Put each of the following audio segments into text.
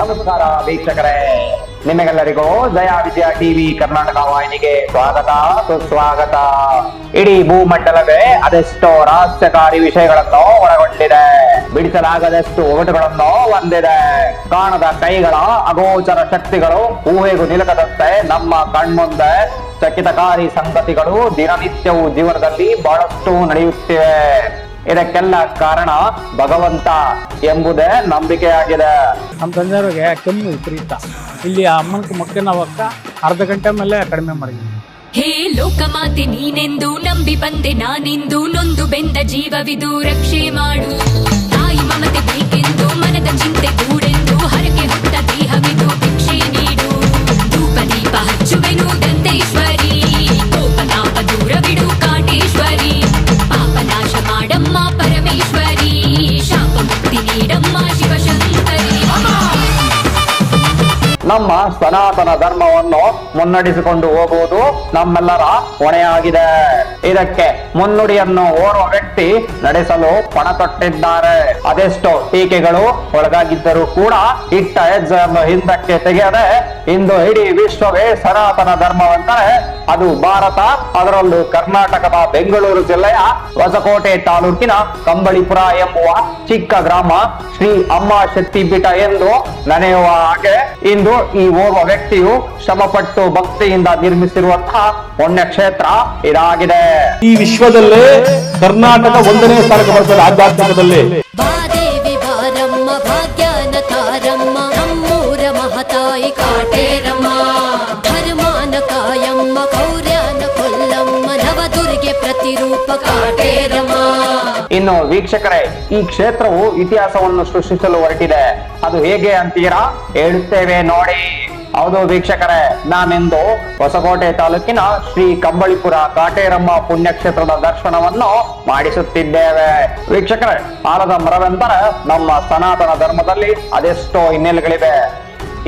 ನಮಸ್ಕಾರ ವೀಕ್ಷಕರೇ. ನಿಮಗೆಲ್ಲರಿಗೂ ಜಯ ವಿದ್ಯಾ ಟಿವಿ ಕರ್ನಾಟಕ ವಾಹಿನಿಗೆ ಸ್ವಾಗತ, ಸುಸ್ವಾಗತ. ಇಡೀ ಭೂಮಂಡಲವೇ ಅದೆಷ್ಟೋ ರಹಸ್ಯಕಾರಿ ವಿಷಯಗಳನ್ನು ಒಳಗೊಂಡಿದೆ. ಬಿಡಿಸಲಾಗದಷ್ಟು ಒಗಟುಗಳನ್ನು ಹೊಂದಿದೆ. ಕಾಣದ ಕೈಗಳ ಅಗೋಚರ ಶಕ್ತಿಗಳು ಊಹೆಗೂ ನಿಲುಕದಂತೆ ನಮ್ಮ ಕಣ್ಮುಂದೆ ಚಕಿತಕಾರಿ ಸಂಗತಿಗಳು ದಿನನಿತ್ಯವು ಜೀವನದಲ್ಲಿ ಬಹಳಷ್ಟು ನಡೆಯುತ್ತಿವೆ. ಇದಕ್ಕೆಲ್ಲ ಕಾರಣ ಭಗವಂತ ಎಂಬುದೇ ನಂಬಿಕೆಯಾಗಿದೆ. ನಮ್ಮ ತಂದೆಯವ್ರಿಗೆ ಕೆಮ್ಮು ವಿಪರೀತ. ಇಲ್ಲಿ ಅಮ್ಮನ ಮಕ್ಕನ ಅವಕ್ಕ ಅರ್ಧ ಗಂಟೆ ಮೇಲೆ ಕಡಿಮೆ ಮಾಡಿದ್ವಿ. ಹೇ ಲೋಕಮಾತೆ ನೀನೆಂದು ನಂಬಿ ಬಂದೆ ನಾನೆಂದು ನೊಂದು ಬೆಂದ ಜೀವವಿದು ರಕ್ಷೆ ಮಾಡು. ತಾಯಿ ಮಮತೆ ಬೇಕೆಂದು ಮನದ ಚಿಂತೆ ಕೂಡೆಂದು ಹರಕೆ ಹೊತ್ತ ದೇಹವಿದು ಭಿಕ್ಷೆ ನೀಡು. ಧೂಪ ದೀಪ ಹಚ್ಚುವೆನು ನಮ್ಮ ಸನಾತನ ಧರ್ಮವನ್ನು ಮುನ್ನಡೆಸಿಕೊಂಡು ಹೋಗುವುದು ನಮ್ಮೆಲ್ಲರ ಹೊಣೆಯಾಗಿದೆ. ಇದಕ್ಕೆ ಮುನ್ನುಡಿಯನ್ನು ಓರ್ವ ವ್ಯಕ್ತಿ ನಡೆಸಲು ಪಣ ತೊಟ್ಟಿದ್ದಾರೆ ಅದೆಷ್ಟೋ ಟೀಕೆಗಳು ಒಳಗಾಗಿದ್ದರೂ ಕೂಡ ಇಟ್ಟ ಹೆಜ್ಜೆಯನ್ನು ಹಿಂದಕ್ಕೆ ತೆಗೆಯದೆ ಇಂದು ಇಡೀ ವಿಶ್ವವೇ ಸನಾತನ ಧರ್ಮವೆಂದರೆ ಅದು ಭಾರತ, ಅದರಲ್ಲೂ ಕರ್ನಾಟಕದ ಬೆಂಗಳೂರು ಜಿಲ್ಲೆಯ ಹೊಸಕೋಟೆ ತಾಲೂಕಿನ ಕಂಬಳಿಪುರ ಎಂಬುವ ಚಿಕ್ಕ ಗ್ರಾಮ ಶ್ರೀ ಅಮ್ಮ ಶಕ್ತಿಪೀಠ ಎಂದು ನೆನೆಯುವ ಹಾಗೆ ಇಂದು ಈ ಓರ್ವ ವ್ಯಕ್ತಿಯು ಶ್ರಮಪಟ್ಟು ಭಕ್ತಿಯಿಂದ ನಿರ್ಮಿಸಿರುವಂತಹ ಪುಣ್ಯ ಕ್ಷೇತ್ರ ಇದಾಗಿದೆ. ಈ ವಿಶ್ವದಲ್ಲೇ ಕರ್ನಾಟಕ ಒಂದನೇ ಸ್ಥಾನಕ್ಕೆ ಬರ್ತದೆ ಆಧ್ಯಾತ್ಮಿಕದಲ್ಲಿ. ಬಾದೇವಿ ಬಾರಮ್ಮ ಭಾಗ್ಯನ ತಾರಮ್ಮ ನಮ್ಮೂರ ಮಹತಾಯಿ ಕಾಟೇರಮ್ಮ ಧರ್ಮಾನ ಕಾಯಮ್ಮ ಕೌರ್ಯಾನ ಕೊಲ್ಲಮ್ಮ ನವದುರ್ಗೆ ಪ್ರತಿರೂಪ ಕಾಟೇರಮ್ಮ. ಇನ್ನು ವೀಕ್ಷಕರೇ ಈ ಕ್ಷೇತ್ರವು ಇತಿಹಾಸವನ್ನು ಸೃಷ್ಟಿಸಲು ಹೊರಟಿದೆ. ಅದು ಹೇಗೆ ಅಂತೀರಾ? ಹೇಳುತ್ತೇವೆ ನೋಡಿ. ಹೌದು ವೀಕ್ಷಕರೇ, ನಾನಿಂದು ಹೊಸಕೋಟೆ ತಾಲೂಕಿನ ಶ್ರೀ ಕಂಬಳಿಪುರ ಕಾಟೇರಮ್ಮ ಪುಣ್ಯಕ್ಷೇತ್ರದ ದರ್ಶನವನ್ನು ಮಾಡಿಸುತ್ತಿದ್ದೇವೆ. ವೀಕ್ಷಕರೇ, ಆಲದ ಮರವೆಂದರೆ ನಮ್ಮ ಸನಾತನ ಧರ್ಮದಲ್ಲಿ ಅದೆಷ್ಟೋ ಹಿನ್ನೆಲೆಗಳಿವೆ.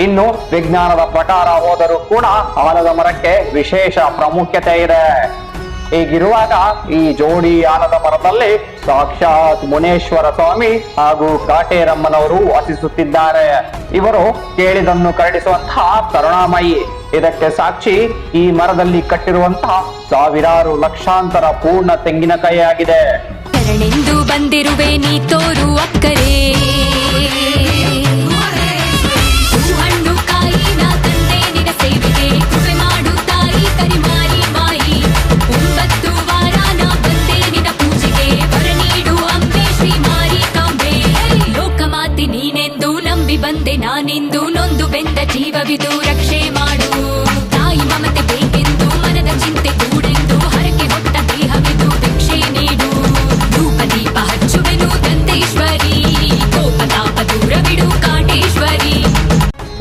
ಇನ್ನು ವಿಜ್ಞಾನದ ಪ್ರಕಾರ ಹೋದರೂ ಕೂಡ ಆಲದ ಮರಕ್ಕೆ ವಿಶೇಷ ಪ್ರಾಮುಖ್ಯತೆ ಇದೆ. ಹೀಗಿರುವಾಗ ಈ ಜೋಡಿ ಆನದ ಮರದಲ್ಲಿ ಸಾಕ್ಷಾತ್ ಮುನೇಶ್ವರ ಸ್ವಾಮಿ ಹಾಗೂ ಕಾಟೇರಮ್ಮನವರು ವಾಸಿಸುತ್ತಿದ್ದಾರೆ. ಇವರು ಕೇಳಿದನ್ನು ಕರಡಿಸುವಂತಹ ಕರುಣಾಮಯಿ. ಇದಕ್ಕೆ ಸಾಕ್ಷಿ ಈ ಮರದಲ್ಲಿ ಕಟ್ಟಿರುವಂತಹ ಸಾವಿರಾರು ಲಕ್ಷಾಂತರ ಪೂರ್ಣ ತೆಂಗಿನಕಾಯಿಯಾಗಿದೆ ಬಂದಿರುವೆ ನೀ ತೋರು ಅಕ್ಕರೆ. ಜೀವವಿದು ರಕ್ಷೆ ಮಾಡು. ತಾಯಿ ಮಮತೆ ಬೇಕೆಂದು, ಮನದ ಚಿಂತೆ ಕೂಡೆಂದು, ಹರಕೆ ಹೊಟ್ಟ ದೇಹವಿದು ಭಿಕ್ಷೆ ನೀಡು. ಧೂಪ ದೀಪ ಹಚ್ಚುವೆನು ದಂತೇಶ್ವರಿ, ಕೋಪತಾಪ ದೂರ ಬಿಡು ಕಾಟೇಶ್ವರಿ.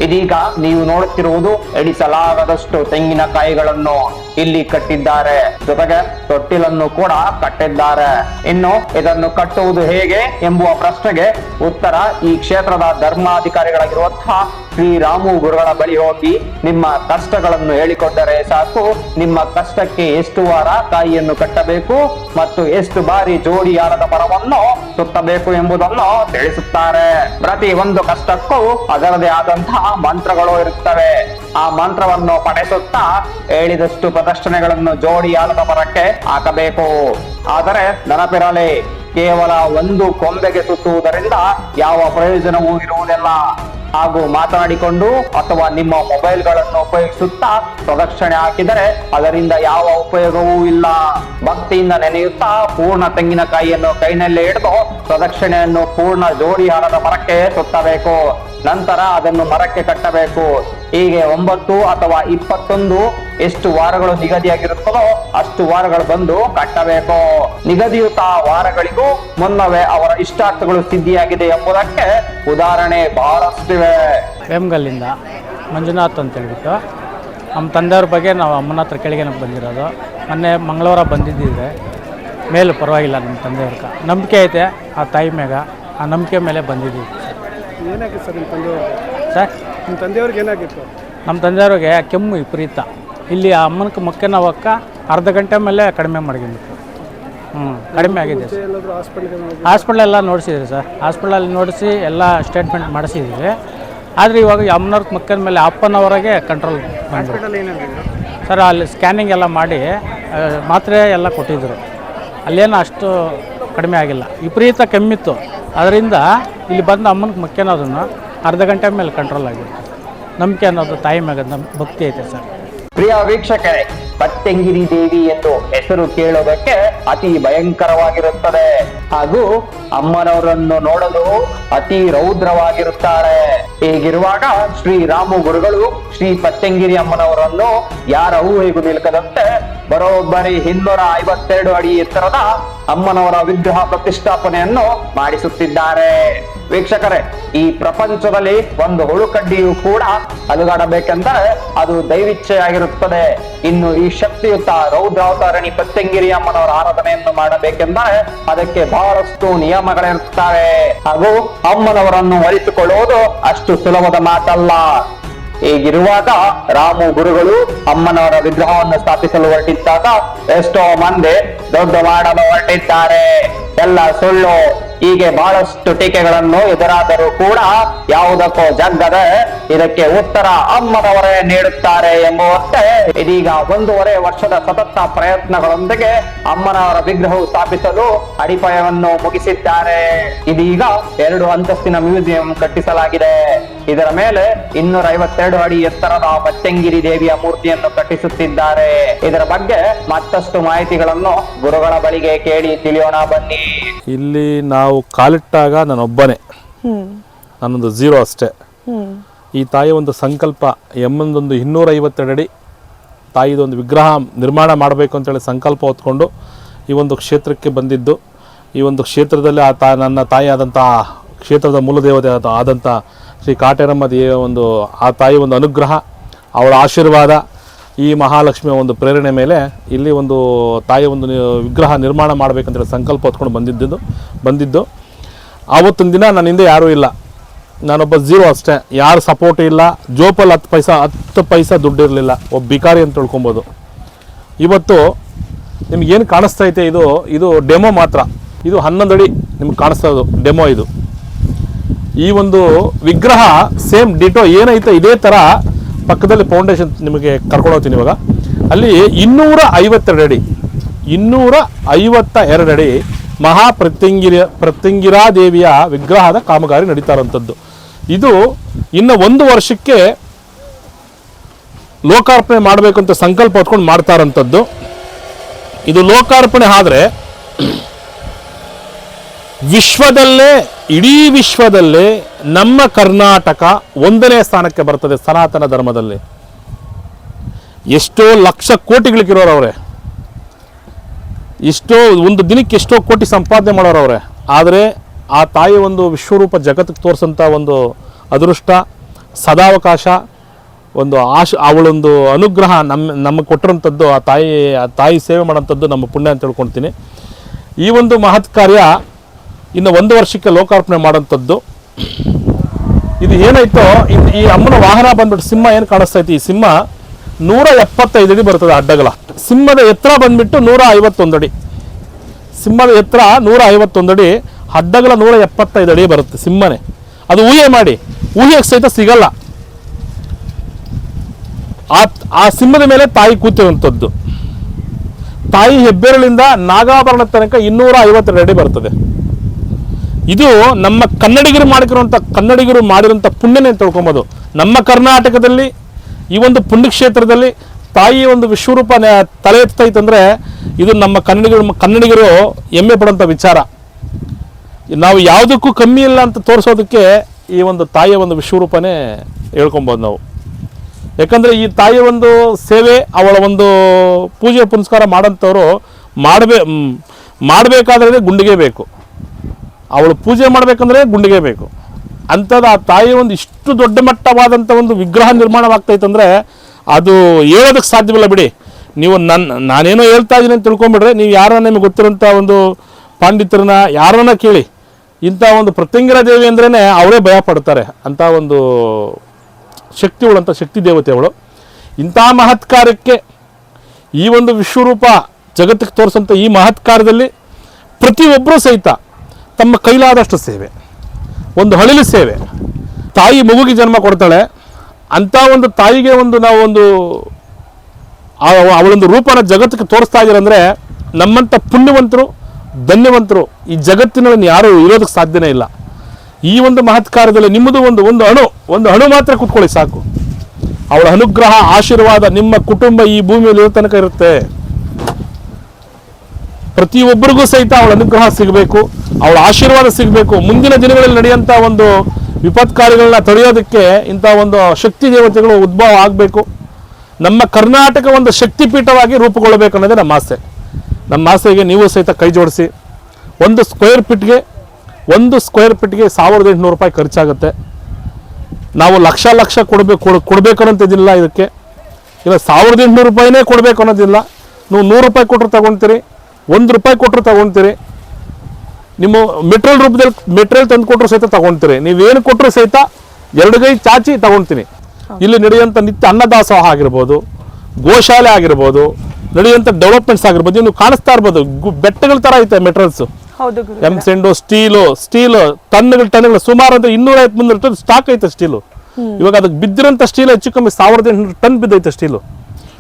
ಇದೀಗ ನೀವು ನೋಡುತ್ತಿರುವುದು ಎಡಿಸಲಾಗದಷ್ಟು ತೆಂಗಿನಕಾಯಿಗಳನ್ನು ಇಲ್ಲಿ ಕಟ್ಟಿದ್ದಾರೆ. ಜೊತೆಗೆ ತೊಟ್ಟಿಲನ್ನು ಕೂಡ ಕಟ್ಟಿದ್ದಾರೆ. ಇನ್ನು ಇದನ್ನು ಕಟ್ಟುವುದು ಹೇಗೆ ಎಂಬುವ ಪ್ರಶ್ನೆಗೆ ಉತ್ತರ ಈ ಕ್ಷೇತ್ರದ ಧರ್ಮಾಧಿಕಾರಿಗಳಾಗಿರುವಂತಹ ಶ್ರೀರಾಮು ಗುರುಗಳ ಬಳಿ ಹೋಗಿ ನಿಮ್ಮ ಕಷ್ಟಗಳನ್ನು ಹೇಳಿಕೊಟ್ಟರೆ ಸಾಕು. ನಿಮ್ಮ ಕಷ್ಟಕ್ಕೆ ಎಷ್ಟು ವಾರ ಕಾಯಿಯನ್ನು ಕಟ್ಟಬೇಕು ಮತ್ತು ಎಷ್ಟು ಬಾರಿ ಜೋಡಿ ಪರವನ್ನು ಸುತ್ತಬೇಕು ಎಂಬುದನ್ನು ತಿಳಿಸುತ್ತಾರೆ. ಪ್ರತಿ ಒಂದು ಕಷ್ಟಕ್ಕೂ ಅದರದೇ ಆದಂತಹ ಮಂತ್ರಗಳು ಇರುತ್ತವೆ. ಆ ಮಂತ್ರವನ್ನು ಪಠಿಸುತ್ತಾ ಹೇಳಿದಷ್ಟು ಪ್ರದರ್ಶನಗಳನ್ನು ಜೋಡಿ ಆಲದ ಮರಕ್ಕೆ ಹಾಕಬೇಕು. ಆದರೆ ನೆನಪಿರಲಿ, ಕೇವಲ ಒಂದು ಕೊಂಬೆಗೆ ಸುತ್ತುವುದರಿಂದ ಯಾವ ಪ್ರಯೋಜನವೂ ಇರುವುದಿಲ್ಲ. ಹಾಗೂ ಮಾತನಾಡಿಕೊಂಡು ಅಥವಾ ನಿಮ್ಮ ಮೊಬೈಲ್ಗಳನ್ನು ಉಪಯೋಗಿಸುತ್ತಾ ಪ್ರದಕ್ಷಿಣೆ ಹಾಕಿದರೆ ಅದರಿಂದ ಯಾವ ಉಪಯೋಗವೂ ಇಲ್ಲ. ಭಕ್ತಿಯಿಂದ ನೆನೆಯುತ್ತಾ ಪೂರ್ಣ ತೆಂಗಿನಕಾಯಿಯನ್ನು ಕೈನಲ್ಲಿ ಹಿಡಿದು ಪ್ರದಕ್ಷಿಣೆಯನ್ನು ಪೂರ್ಣ ಜೋಡಿ ಮರಕ್ಕೆ ಸುತ್ತಬೇಕು. ನಂತರ ಅದನ್ನು ಮರಕ್ಕೆ ಕಟ್ಟಬೇಕು. ಹೀಗೆ ಒಂಬತ್ತು ಅಥವಾ ಇಪ್ಪತ್ತೊಂದು ಎಷ್ಟು ವಾರಗಳು ನಿಗದಿಯಾಗಿರುತ್ತದೋ ಅಷ್ಟು ವಾರಗಳು ಬಂದು ಕಟ್ಟಬೇಕು. ನಿಗದಿಯುತ ವಾರಗಳಿಗೂ ಮುನ್ನವೇ ಅವರ ಇಷ್ಟಾರ್ಥಗಳು ಸಿದ್ಧಿಯಾಗಿದೆ ಎಂಬುದಕ್ಕೆ ಉದಾಹರಣೆ ಬಹಳಷ್ಟಿವೆ. ವೇಮ್ಗಲ್ಲಿಂದ ಮಂಜುನಾಥ್ ಅಂತ ಹೇಳ್ಬಿಟ್ಟು ನಮ್ಮ ತಂದೆಯವ್ರ ಬಗ್ಗೆ ನಾವು ಅಮ್ಮನ ಹತ್ರ ಕೆಳಗೆ ಬಂದಿರೋದು. ಮೊನ್ನೆ ಮಂಗಳವಾರ ಬಂದಿದ್ದಿದ್ರೆ ಮೇಲೂ ಪರವಾಗಿಲ್ಲ ನಮ್ಮ ತಂದೆಯವ್ರಿಗೆ ನಂಬಿಕೆ ಐತೆ ಆ ತಾಯಿ ಮ್ಯಾಗ. ಆ ನಂಬಿಕೆ ಮೇಲೆ ಬಂದಿದ್ದೀವಿ. ಏನಾಗಿತ್ತು ಸರ್ ನಿಮ್ಮ ತಂದೆಯವ್ರಿಗೆ? ಸರ್? ನಿಮ್ಮ ತಂದೆಯವ್ರಿಗೆ ಏನಾಗಿತ್ತು? ನಮ್ಮ ತಂದೆಯವ್ರಿಗೆ ಕೆಮ್ಮು ವಿಪರೀತ. ಇಲ್ಲಿ ಆ ಅಮ್ಮನ ಮಕ್ಕನ ನಾವಕ್ಕ ಅರ್ಧ ಗಂಟೆ ಮೇಲೆ ಕಡಿಮೆ ಮಾಡಿದ್ಬಿಟ್ಟು ಹ್ಞೂ ಕಡಿಮೆ ಆಗಿದೆ ಸರ್. ಎಲ್ಲಾದರೂ ಹಾಸ್ಪಿಟ್ಲ್ಗೆ ಹಾಸ್ಪಿಟ್ಲ್ ಎಲ್ಲ ನೋಡಿಸಿದ್ರಿ ಸರ್. ಹಾಸ್ಪಿಟ್ಲಲ್ಲಿ ನೋಡಿಸಿ ಎಲ್ಲ ಸ್ಟೇಟ್ಮೆಂಟ್ ಮಾಡಿಸಿದ್ವಿ. ಆದರೆ ಇವಾಗ ಅಮ್ಮನವ್ರ ಮಕ್ಕನ ಮೇಲೆ ಅಪ್ಪನವರೆಗೆ ಕಂಟ್ರೋಲ್ ಬಂದರು ಹಾಸ್ಪಿಟಲ್ ಏನಾಗಿದ್ರು ಸರ್ ಅಲ್ಲಿ ಸ್ಕ್ಯಾನಿಂಗ್ ಎಲ್ಲ ಮಾಡಿ ಆ, ಮಾತ್ರೆ ಎಲ್ಲ ಕೊಟ್ಟಿದ್ದರು ಅಲ್ಲೇನು ಅಷ್ಟು ಕಡಿಮೆ ಆಗಿಲ್ಲ. ವಿಪರೀತ ಕೆಮ್ಮಿತ್ತು. ಅದರಿಂದ ಇಲ್ಲಿ ಬಂದು ಅಮ್ಮನಿಗೆ ಅದನ್ನು ಅರ್ಧ ಗಂಟೆ ಮೇಲೆ ಕಂಟ್ರೋಲ್ ಆಗಿರುತ್ತೆ. ನಂಬಿಕೆ ಅನ್ನೋದು ತಾಯಿ ಮ್ಯಾಗ ನಮ್ಮ ಭಕ್ತಿ ಐತೆ ಸರ್. ಪ್ರಿಯ ವೀಕ್ಷಕರೇ ಪತ್ತೆಂಗಿರಿ ದೇವಿ ಎಂದು ಹೆಸರು ಕೇಳೋದಕ್ಕೆ ಅತಿ ಭಯಂಕರವಾಗಿರುತ್ತದೆ. ಹಾಗೂ ಅಮ್ಮನವರನ್ನು ನೋಡಲು ಅತಿ ರೌದ್ರವಾಗಿರುತ್ತಾರೆ. ಹೀಗಿರುವಾಗ ಶ್ರೀ ರಾಮು ಗುರುಗಳು ಶ್ರೀ ಪತ್ತೆಂಗಿರಿ ಅಮ್ಮನವರನ್ನು ಯಾರ ಊಹೆಗೂ ನಿಲ್ಕದಂತೆ ಬರೋಬ್ಬರಿ ಇನ್ನೂರ ಐವತ್ತೆರಡು ಅಡಿ ಎತ್ತರದ ಅಮ್ಮನವರ ವಿಗ್ರಹ ಪ್ರತಿಷ್ಠಾಪನೆಯನ್ನು ಮಾಡಿಸುತ್ತಿದ್ದಾರೆ. ವೀಕ್ಷಕರೇ, ಈ ಪ್ರಪಂಚದಲ್ಲಿ ಒಂದು ಹುಳುಕಡ್ಡಿಯು ಕೂಡ ಅಲುಗಾಡಬೇಕೆಂದರೆ ಅದು ದೈವಿಚ್ಛೆಯಾಗಿರುತ್ತದೆ. ಇನ್ನು ಈ ಶಕ್ತಿಯುತ ರೌದ್ರಾವತಾರಣಿ ಪತ್ತಂಗಿರಿ ಅಮ್ಮನವರ ಆರಾಧನೆಯನ್ನು ಮಾಡಬೇಕೆಂದರೆ ಅದಕ್ಕೆ ಬಹಳಷ್ಟು ನಿಯಮಗಳಿರುತ್ತವೆ. ಹಾಗೂ ಅಮ್ಮನವರನ್ನು ಒಲಿಸಿಕೊಳ್ಳುವುದು ಅಷ್ಟು ಸುಲಭದ ಮಾತಲ್ಲ. ಹೀಗಿರುವಾಗ ರಾಮು ಗುರುಗಳು ಅಮ್ಮನವರ ವಿಗ್ರಹವನ್ನು ಸ್ಥಾಪಿಸಲು ಹೊರಟಿದ್ದಾಗ ಎಷ್ಟೋ ಮಂದಿ ದೊಡ್ಡ ಮಾಡಲು ಹೊರಟಿದ್ದಾರೆ. ಎಲ್ಲ ಸುಳ್ಳು. ಹೀಗೆ ಬಹಳಷ್ಟು ಟೀಕೆಗಳನ್ನು ಎದುರಾದರೂ ಕೂಡ ಯಾವುದಕ್ಕೂ ಜಗ್ಗದೆ ಇದಕ್ಕೆ ಉತ್ತರ ಅಮ್ಮನವರೇ ನೀಡುತ್ತಾರೆ ಎಂಬುವಂತೆ ಇದೀಗ ಒಂದೂವರೆ ವರ್ಷದ ಸತತ ಪ್ರಯತ್ನಗಳೊಂದಿಗೆ ಅಮ್ಮನವರ ವಿಗ್ರಹವು ಸ್ಥಾಪಿಸಲು ಅಡಿಪಾಯವನ್ನು ಮುಗಿಸಿದ್ದಾರೆ. ಇದೀಗ ಎರಡು ಅಂತಸ್ತಿನ ಮ್ಯೂಸಿಯಂ ಕಟ್ಟಿಸಲಾಗಿದೆ. ಇದರ ಮೇಲೆ ಇನ್ನೂರ ಐವತ್ತೆರಡು ಅಡಿ ಎತ್ತರದ ಬಚ್ಚಂಗಿರಿ ದೇವಿಯ ಮೂರ್ತಿಯನ್ನು ಕಟ್ಟಿಸುತ್ತಿದ್ದಾರೆ. ಇದರ ಬಗ್ಗೆ ಮತ್ತಷ್ಟು ಮಾಹಿತಿಗಳನ್ನು ಗುರುಗಳ ಬಳಿಗೆ ಕೇಳಿ ತಿಳಿಯೋಣ ಬನ್ನಿ. ಇಲ್ಲಿ ನಾವು ಕಾಲಿಟ್ಟಾಗ ನಾನೊಬ್ಬನೇ. ನಾನೊಂದು ಝೀರೋ ಅಷ್ಟೇ. ಈ ತಾಯಿಯ ಒಂದು ಸಂಕಲ್ಪ ಎಮ್ಮಂದೊಂದು ಅಡಿ ತಾಯಿದೊಂದು ವಿಗ್ರಹ ನಿರ್ಮಾಣ ಮಾಡಬೇಕು ಅಂತೇಳಿ ಸಂಕಲ್ಪ ಹೊತ್ಕೊಂಡು ಈ ಒಂದು ಕ್ಷೇತ್ರಕ್ಕೆ ಬಂದಿದ್ದು. ಈ ಒಂದು ಕ್ಷೇತ್ರದಲ್ಲಿ ಆ ತಾ ನನ್ನ ತಾಯಿ ಆದಂಥ ಕ್ಷೇತ್ರದ ಮೂಲದೇವತೆ ಆದ- ಆದಂಥ ಶ್ರೀ ಕಾಟೇರಮ್ಮ ದೇವ ಒಂದು ಆ ತಾಯಿ ಒಂದು ಅನುಗ್ರಹ ಅವಳ ಆಶೀರ್ವಾದ ಈ ಮಹಾಲಕ್ಷ್ಮಿಯ ಒಂದು ಪ್ರೇರಣೆ ಮೇಲೆ ಇಲ್ಲಿ ಒಂದು ತಾಯಿಯ ಒಂದು ವಿಗ್ರಹ ನಿರ್ಮಾಣ ಮಾಡಬೇಕಂತೇಳಿ ಸಂಕಲ್ಪ ಹೊತ್ಕೊಂಡು ಬಂದಿದ್ದು ಬಂದಿದ್ದು. ಆವತ್ತಿನ ದಿನ ನನ್ನ ಹಿಂದೆ ಯಾರೂ ಇಲ್ಲ. ನಾನೊಬ್ಬ ಝೀರೋ ಅಷ್ಟೇ. ಯಾರು ಸಪೋರ್ಟ್ ಇಲ್ಲ. ಜೋಪಲ್ಲಿ ಹತ್ತು ಪೈಸಾ ಹತ್ತು ಪೈಸಾ ದುಡ್ಡಿರಲಿಲ್ಲ. ಒಬ್ಬ ಬಿಕಾರಿ ಅಂತ ತಿಳ್ಕೊಬೋದು. ಇವತ್ತು ನಿಮಗೇನು ಕಾಣಿಸ್ತಾ ಐತೆ? ಇದು ಇದು ಡೆಮೋ ಮಾತ್ರ. ಇದು ಹನ್ನೊಂದು ಅಡಿ ನಿಮ್ಗೆ ಕಾಣಿಸ್ತಾ ಇದು ಡೆಮೋ ಇದು. ಈ ಒಂದು ವಿಗ್ರಹ ಸೇಮ್ ಡಿಟೋ ಏನೈತೆ? ಇದೇ ಥರ ಪಕ್ಕದಲ್ಲಿ ಫೌಂಡೇಶನ್ ನಿಮಗೆ ಕರ್ಕೊಂಡು ಹೋಗ್ತೀನಿ ಇವಾಗ. ಅಲ್ಲಿ ಇನ್ನೂರ ಐವತ್ತೆರಡು ಅಡಿ ಇನ್ನೂರ ಐವತ್ತ ಎರಡು ಅಡಿ ಮಹಾ ಪ್ರತ್ಯಂಗಿರ ಪ್ರತ್ಯಂಗಿರಾ ದೇವಿಯ ವಿಗ್ರಹದ ಕಾಮಗಾರಿ ನಡೀತಾ ಇದು ಇನ್ನು ಒಂದು ವರ್ಷಕ್ಕೆ ಲೋಕಾರ್ಪಣೆ ಮಾಡಬೇಕು ಅಂತ ಸಂಕಲ್ಪ ಹೊತ್ಕೊಂಡು ಮಾಡ್ತಾ ಇರೋಂಥದ್ದು ಇದು ಲೋಕಾರ್ಪಣೆ ಆದರೆ ವಿಶ್ವದಲ್ಲೇ ಇಡೀ ವಿಶ್ವದಲ್ಲೇ ನಮ್ಮ ಕರ್ನಾಟಕ ಒಂದನೇ ಸ್ಥಾನಕ್ಕೆ ಬರ್ತದೆ ಸನಾತನ ಧರ್ಮದಲ್ಲಿ. ಎಷ್ಟೋ ಲಕ್ಷ ಕೋಟಿಗಳಿಗಿರೋರವ್ರೆ ಎಷ್ಟೋ ಒಂದು ದಿನಕ್ಕೆ ಎಷ್ಟೋ ಕೋಟಿ ಸಂಪಾದನೆ ಮಾಡೋರು ಅವರೇ ಆದರೆ ಆ ತಾಯಿ ಒಂದು ವಿಶ್ವರೂಪ ಜಗತ್ತಿಗೆ ತೋರಿಸಂಥ ಒಂದು ಅದೃಷ್ಟ, ಸದಾವಕಾಶ, ಒಂದು ಆಶ, ಅವಳೊಂದು ಅನುಗ್ರಹ ನಮ್ಮ ನಮಗೆ ಕೊಟ್ಟಿರೋಂಥದ್ದು ಆ ತಾಯಿ ಆ ತಾಯಿ ಸೇವೆ ಮಾಡೋಂಥದ್ದು ನಮ್ಮ ಪುಣ್ಯ ಅಂತ ತಿಳ್ಕೊಳ್ತೀನಿ. ಈ ಒಂದು ಮಹತ್ ಕಾರ್ಯ ಇನ್ನು ಒಂದು ವರ್ಷಕ್ಕೆ ಲೋಕಾರ್ಪಣೆ ಮಾಡೋಂಥದ್ದು ಇದು ಏನಾಯ್ತು ಈ ಅಮ್ಮನ ವಾಹನ ಬಂದ್ಬಿಟ್ಟು ಸಿಂಹ ಏನು ಕಾಣಿಸ್ತಾ ಐತಿ ಈ ಸಿಂಹ ನೂರ ಎಪ್ಪತ್ತೈದು ಅಡಿ ಬರ್ತದೆ ಅಡ್ಡಗಲ ಸಿಂಹದ ಎತ್ತರ ಬಂದ್ಬಿಟ್ಟು ನೂರ ಐವತ್ತೊಂದು ಅಡಿ. ಸಿಂಹದ ಎತ್ತರ ನೂರ ಐವತ್ತೊಂದು ಅಡಿ ಅಡ್ಡಗಲ ನೂರ ಅಡಿ ಬರುತ್ತೆ ಸಿಂಹನೇ. ಅದು ಊಹೆ ಮಾಡಿ. ಊಹೆಗೆ ಸಹಿತ ಸಿಗಲ್ಲ. ಆ ಆ ಸಿಂಹದ ಮೇಲೆ ತಾಯಿ ಕೂತಿರುವಂಥದ್ದು. ತಾಯಿ ಹೆಬ್ಬೆರಳಿಂದ ನಾಗಾಭರಣ ತನಕ ಇನ್ನೂರ ಐವತ್ತೆರಡು ಅಡಿ ಬರ್ತದೆ. ಇದು ನಮ್ಮ ಕನ್ನಡಿಗರು ಮಾಡಿರುವಂಥ ಕನ್ನಡಿಗರು ಮಾಡಿರುವಂಥ ಪುಣ್ಯನೇ ತಿಳ್ಕೊಬೋದು. ನಮ್ಮ ಕರ್ನಾಟಕದಲ್ಲಿ ಈ ಒಂದು ಪುಣ್ಯಕ್ಷೇತ್ರದಲ್ಲಿ ತಾಯಿ ಒಂದು ವಿಶ್ವರೂಪ ತಲೆ ಎತ್ತೈತಂದರೆ ಇದು ನಮ್ಮ ಕನ್ನಡಿಗರು ಕನ್ನಡಿಗರು ಹೆಮ್ಮೆ ಪಡುವಂಥ ವಿಚಾರ. ನಾವು ಯಾವುದಕ್ಕೂ ಕಮ್ಮಿ ಇಲ್ಲ ಅಂತ ತೋರಿಸೋದಕ್ಕೆ ಈ ಒಂದು ತಾಯಿಯ ಒಂದು ವಿಶ್ವರೂಪನೇ ಹೇಳ್ಕೊಬೋದು ನಾವು. ಯಾಕಂದರೆ ಈ ತಾಯಿಯ ಒಂದು ಸೇವೆ, ಅವಳ ಒಂದು ಪೂಜೆ ಪುನಸ್ಕಾರ ಮಾಡೋಂಥವ್ರು ಮಾಡಬೇ ಮಾಡಬೇಕಾದ್ರೆ ಗುಂಡಿಗೆ ಬೇಕು. ಅವಳು ಪೂಜೆ ಮಾಡಬೇಕಂದ್ರೆ ಗುಂಡಿಗೆ ಬೇಕು. ಅಂಥದ್ದು ಆ ತಾಯಿ ಒಂದು ಇಷ್ಟು ದೊಡ್ಡ ಮಟ್ಟವಾದಂಥ ಒಂದು ವಿಗ್ರಹ ನಿರ್ಮಾಣವಾಗ್ತೈತಂದರೆ ಅದು ಹೇಳೋದಕ್ಕೆ ಸಾಧ್ಯವಿಲ್ಲ ಬಿಡಿ. ನೀವು ನನ್ನ ನಾನೇನೋ ಹೇಳ್ತಾ ಇದ್ದೀನಿ ಅಂತ ತಿಳ್ಕೊಂಬಿಡ್ರೆ ನೀವು ಯಾರೋ ನಿಮಗೆ ಗೊತ್ತಿರೋಂಥ ಒಂದು ಪಾಂಡಿತ್ಯರನ್ನ ಯಾರನ್ನ ಕೇಳಿ. ಇಂಥ ಒಂದು ಪ್ರತ್ಯಂಗಿರ ದೇವಿ ಅಂದ್ರೇ ಅವರೇ ಭಯ ಪಡ್ತಾರೆ. ಅಂಥ ಒಂದು ಶಕ್ತಿ ಅಂತ ಶಕ್ತಿ ದೇವತೆ ಅವಳು. ಇಂಥ ಮಹತ್ ಕಾರ್ಯಕ್ಕೆ ಈ ಒಂದು ವಿಶ್ವರೂಪ ಜಗತ್ತಿಗೆ ತೋರಿಸೋಂಥ ಈ ಮಹತ್ ಕಾರ್ಯದಲ್ಲಿ ಪ್ರತಿಯೊಬ್ಬರೂ ಸಹಿತ ತಮ್ಮ ಕೈಲಾದಷ್ಟು ಸೇವೆ. ಒಂದು ಹಳಿಲು ಸೇವೆ. ತಾಯಿ ಮಗುಗೆ ಜನ್ಮ ಕೊಡ್ತಾಳೆ. ಅಂಥ ಒಂದು ತಾಯಿಗೆ ಒಂದು ನಾವು ಒಂದು ಅವಳೊಂದು ರೂಪನ ಜಗತ್ತಿಗೆ ತೋರಿಸ್ತಾ ಇದ್ದೀರಂದರೆ ನಮ್ಮಂಥ ಪುಣ್ಯವಂತರು, ಧನ್ಯವಂತರು ಈ ಜಗತ್ತಿನಲ್ಲಿ ಯಾರೂ ಇರೋದಕ್ಕೆ ಸಾಧ್ಯನೇ ಇಲ್ಲ. ಈ ಒಂದು ಮಹತ್ ಕಾರ್ಯದಲ್ಲಿ ನಿಮ್ಮದು ಒಂದು ಒಂದು ಅಣು ಒಂದು ಅಣು ಮಾತ್ರ ಕುತ್ಕೊಳ್ಳಿ ಸಾಕು. ಅವಳ ಅನುಗ್ರಹ, ಆಶೀರ್ವಾದ ನಿಮ್ಮ ಕುಟುಂಬ ಈ ಭೂಮಿಯಲ್ಲಿ ತನಕ ಇರುತ್ತೆ. ಪ್ರತಿಯೊಬ್ಬರಿಗೂ ಸಹಿತ ಅವಳ ಅನುಗ್ರಹ ಸಿಗಬೇಕು, ಅವಳ ಆಶೀರ್ವಾದ ಸಿಗಬೇಕು. ಮುಂದಿನ ದಿನಗಳಲ್ಲಿ ನಡೆಯುವಂಥ ಒಂದು ವಿಪತ್ಕಾರಿಗಳನ್ನ ತಡೆಯೋದಕ್ಕೆ ಇಂಥ ಒಂದು ಶಕ್ತಿ ದೇವತೆಗಳು ಉದ್ಭವ ಆಗಬೇಕು. ನಮ್ಮ ಕರ್ನಾಟಕ ಒಂದು ಶಕ್ತಿಪೀಠವಾಗಿ ರೂಪುಗೊಳ್ಳಬೇಕು ಅನ್ನೋದೇ ನಮ್ಮ ಆಸೆ. ನಮ್ಮ ಆಸೆಗೆ ನೀವು ಸಹಿತ ಕೈ ಜೋಡಿಸಿ. ಒಂದು ಸ್ಕ್ವೇರ್ ಫೀಟ್ಗೆ ಒಂದು ಸ್ಕ್ವೇರ್ ಫೀಟ್ಗೆ ಸಾವಿರದ ಎಂಟುನೂರು ರೂಪಾಯಿ ಖರ್ಚಾಗುತ್ತೆ. ನಾವು ಲಕ್ಷ ಲಕ್ಷ ಕೊಡಬೇಕು, ಕೊಡ್, ಕೊಡಬೇಕು ಅನ್ನೋಂಥದ್ದಿಲ್ಲ ಇದಕ್ಕೆ. ಇಲ್ಲ, ಸಾವಿರದ ಎಂಟುನೂರು ರೂಪಾಯಿನೇ ಕೊಡಬೇಕು ಅನ್ನೋದಿಲ್ಲ. ನೀವು ನೂರು ರೂಪಾಯಿ ಕೊಟ್ಟರು ತಗೊಳ್ತೀರಿ. ಒಂದು ರೂಪಾಯಿ ಕೊಟ್ಟರು ತಗೊಂತೀರಿ ನಿಮ್ಮ ಮೆಟ್ರಿಯಲ್ ರೂಪದಲ್ಲಿ ಮೆಟ್ರಿಯಲ್ ತಂದು ಕೊಟ್ಟರು ಸಹಿತ ತಗೊಂತೀರಿ ನೀವೇನು ಕೊಟ್ಟರು ಸಹಿತ ಎರಡು ಕೈ ಚಾಚಿ ತಗೊಂತೀನಿ ಇಲ್ಲಿ ನಡೆಯುವಂಥ ನಿತ್ಯ ಅನ್ನದಾಸೋಹ ಆಗಿರ್ಬೋದು ಗೋಶಾಲೆ ಆಗಿರ್ಬೋದು ನಡೆಯುವಂಥ ಡೆವಲಪ್ಮೆಂಟ್ಸ್ ಆಗಿರ್ಬೋದು ನೀವು ಕಾಣಿಸ್ತಾ ಇರ್ಬೋದು. ಬೆಟ್ಟಗಳ ಥರ ಐತೆ materials M sand steel steel ಟನ್ಗಳು ಟನ್ಗಳು ಸುಮಾರು ಅಂದ್ರೆ ಇನ್ನೂರ ಐವತ್ತು ಮುನ್ನೂರು ಟನ್ ಸ್ಟಾಕ್ ಐತೆ ಸ್ಟೀಲು. ಇವಾಗ ಅದಕ್ಕೆ ಬಿದ್ದಿರೋಂಥ ಸ್ಟೀಲ್ ಹೆಚ್ಚು ಕಮ್ಮಿ ಸಾವಿರದ ಎಂಟುನೂರು ಟನ್ ಬಿದ್ದೈತೆ ಸ್ಟೀಲು.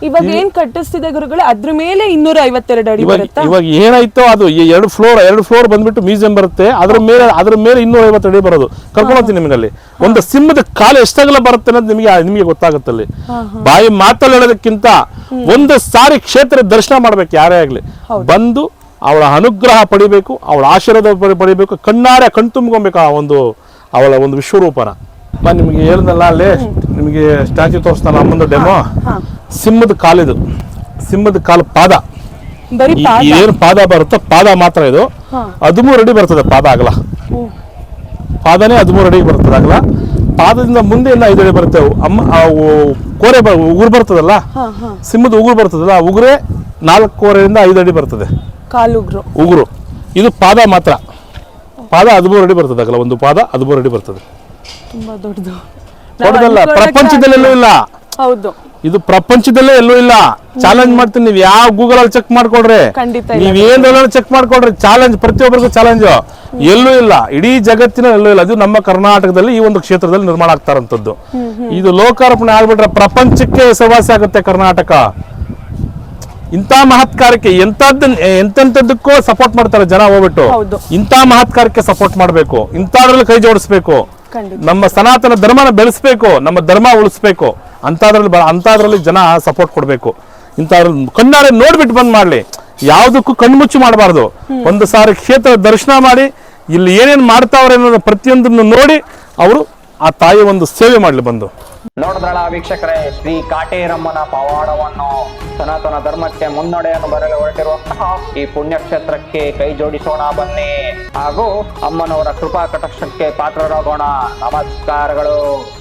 ಇವಾಗ ಏನ್ ಕಟ್ಟಿಸ್ತಿದೆ ಗುರುಗಳು? ಅದ್ರ ಮೇಲೆ ಇನ್ನೂರ ಐವತ್ತೆರಡು ಅಡಿ ಇವಾಗ ಬರುತ್ತಾ? ಇವಾಗ ಏನಾಯ್ತೋ ಅದು ಈ ಎರಡು ಫ್ಲೋರ್ ಎರಡು ಫ್ಲೋರ್ ಬಂದ್ಬಿಟ್ಟು ಮ್ಯೂಸಿಯಂ ಬರುತ್ತೆ ಅದ್ರ ಮೇಲೆ ಅದ್ರ ಮೇಲೆ ಇನ್ನೂರ ಐವತ್ತು ಅಡಿ ಬರೋದು. ಕರ್ಕೊಂಡು ನಿಮ್ಮಲ್ಲಿ ಒಂದು ಸಿಂಹದ ಕಾಲ ಎಷ್ಟಾಗಲ ಬರುತ್ತೆ ಅನ್ನೋದು ನಿಮಗೆ ನಿಮಗೆ ಗೊತ್ತಾಗುತ್ತಲ್ಲಿ ಬಾಯಿ ಮಾತಲ್ಲಿ ಹೇಳೋದಕ್ಕಿಂತ ಒಂದು ಸಾರಿ ಕ್ಷೇತ್ರ ದರ್ಶನ ಮಾಡ್ಬೇಕು ಯಾರೇ ಆಗ್ಲಿ. ಬಂದು ಅವಳ ಅನುಗ್ರಹ ಪಡಿಬೇಕು ಅವಳ ಆಶೀರ್ವಾದ ಪಡಿಬೇಕು ಕಣ್ಣಾರೆ ಕಣ್ತುಂಬ್ಕೊಬೇಕು ಆ ಒಂದು ಅವಳ ಒಂದು ವಿಶ್ವರೂಪನ. ನಿಮಗೆ ಹೇಳಿದ್ನಲ್ಲ ಅಲ್ಲಿ? ನಿಮಗೆ ಸ್ಟ್ಯಾಚು ತೋರಿಸ್ತಾನ ಅಮ್ಮಂದು ಡೆಮೋ ಸಿಂಹದ ಕಾಲಿದು. ಸಿಂಹದ ಕಾಲು ಪಾದ. ಬರೀ ಈ- ಪಾದ? ಏನು ಪಾದ ಬರುತ್ತೋ ಪಾದ ಮಾತ್ರ ಇದು. ಹದಿಮೂರು ಅಡಿ ಬರ್ತದೆ ಪಾದ ಆಗಲ ಪಾದನೇ ಹದಿಮೂರು ಅಡಿ ಬರ್ತದೆ ಆಗಲ ಪಾದದಿಂದ ಮುಂದೆ ಇನ್ನ ಐದು ಅಡಿ ಬರುತ್ತೆ. ಅಮ್ಮ ಆ ಉ- ಕೋರೆ ಬ ಉಗುರು ಬರ್ತದಲ್ಲ? ಸಿಂಹದ ಉಗುರು ಬರ್ತದಲ್ಲ ಉಗುರೇ ನಾಲ್ಕು ಕೋರೆಯಿಂದ ಐದು ಅಡಿ ಬರ್ತದೆ. ಕಾಲುಗ್ರು ಉಗುರು. ಇದು ಪಾದ ಮಾತ್ರ. ಪಾದ ಹದಿಮೂರು ಅಡಿ ಬರ್ತದೆ ಆಗಲ ಒಂದು ಪಾದ ಹದಿಮೂರು ಅಡಿ ಬರ್ತದೆ. ತುಂಬಾ ದೊಡ್ಡದು. ದೊಡ್ಡದಲ್ಲ ಪ್ರಪಂಚದಲ್ಲೆಲ್ಲೂ ಇಲ್ಲ. ಹೌದು. ಇದು ಪ್ರಪಂಚದಲ್ಲೇ ಎಲ್ಲೂ ಇಲ್ಲ. ಚಾಲೆಂಜ್ ಮಾಡ್ತೀನಿ ನೀವು ಯಾವ ಗೂಗಲ್ ಅಲ್ಲಿ ಚೆಕ್ ಮಾಡ್ಕೊಡ್ರಿ. ಖಂಡಿತ ಇಲ್ಲ. ನೀವ್ ಏನ್ ಚೆಕ್ ಮಾಡ್ಕೊಡ್ರಿ ಚಾಲೆಂಜ್ ಪ್ರತಿಯೊಬ್ಬರಿಗೂ ಚಾಲೆಂಜ್. ಎಲ್ಲೂ ಇಲ್ಲ. ಇಡೀ ಜಗತ್ತಿನ ಎಲ್ಲೂ ಇಲ್ಲ. ಅದು ನಮ್ಮ ಕರ್ನಾಟಕದಲ್ಲಿ ಈ ಒಂದು ಕ್ಷೇತ್ರದಲ್ಲಿ ನಿರ್ಮಾಣ ಆಗ್ತಾರಂತದ್ದು ಇದು ಲೋಕಾರ್ಪಣೆ ಆಗ್ಬಿಟ್ರೆ ಪ್ರಪಂಚಕ್ಕೆ ಹೆಸರುವಾಸಿ ಆಗುತ್ತೆ ಕರ್ನಾಟಕ. ಇಂಥ ಮಹತ್ಕಾರಕ್ಕೆ ಎಂತದ್ದು ಎಂತೆಂತದ್ದಕ್ಕೂ ಸಪೋರ್ಟ್ ಮಾಡ್ತಾರೆ ಜನ ಹೋಗ್ಬಿಟ್ಟು. ಹೌದು. ಇಂಥ ಮಹತ್ಕಾರಕ್ಕೆ ಸಪೋರ್ಟ್ ಮಾಡಬೇಕು. ಇಂಥದ್ರಲ್ಲಿ ಕೈ ಜೋಡಿಸ್ಬೇಕು. ನಮ್ಮ ಸನಾತನ ಧರ್ಮನ ಬೆಳೆಸಬೇಕು, ನಮ್ಮ ಧರ್ಮ ಉಳಿಸ್ಬೇಕು ಅಂತದ್ರಲ್ಲಿ ಅಂಥದ್ರಲ್ಲಿ ಜನ ಸಪೋರ್ಟ್ ಕೊಡಬೇಕು. ಇಂಥದ್ರಲ್ಲಿ ಕಣ್ಣಾರೆ ನೋಡ್ಬಿಟ್ಟು ಬಂದ್ ಮಾಡ್ಲಿ. ಯಾವುದಕ್ಕೂ ಕಣ್ಮುಚ್ಚು ಮಾಡಬಾರ್ದು. ಒಂದು ಸಾರಿ ಕ್ಷೇತ್ರ ದರ್ಶನ ಮಾಡಿ, ಇಲ್ಲಿ ಏನೇನ್ ಮಾಡ್ತಾವ್ರೆ ಅನ್ನೋದು ಪ್ರತಿಯೊಂದನ್ನು ನೋಡಿ, ಅವರು ಆ ತಾಯಿ ಒಂದು ಸೇವೆ ಮಾಡಲಿ ಬಂದು. ನೋಡಿದ್ರಲ್ಲ ವೀಕ್ಷಕರೇ, ಶ್ರೀ ಕಾಟೇರಮ್ಮನ ಪವಾಡವನ್ನು ಸನಾತನ ಧರ್ಮಕ್ಕೆ ಮುನ್ನಡೆಯನ್ನು ಬರಲು ಹೊರಟಿರುವಂತಹ ಈ ಪುಣ್ಯಕ್ಷೇತ್ರಕ್ಕೆ ಕೈ ಜೋಡಿಸೋಣ ಬನ್ನಿ. ಹಾಗೂ ಅಮ್ಮನವರ ಕೃಪಾ ಕಟಾಕ್ಷಕ್ಕೆ ಪಾತ್ರರಾಗೋಣ. ನಮಸ್ಕಾರಗಳು.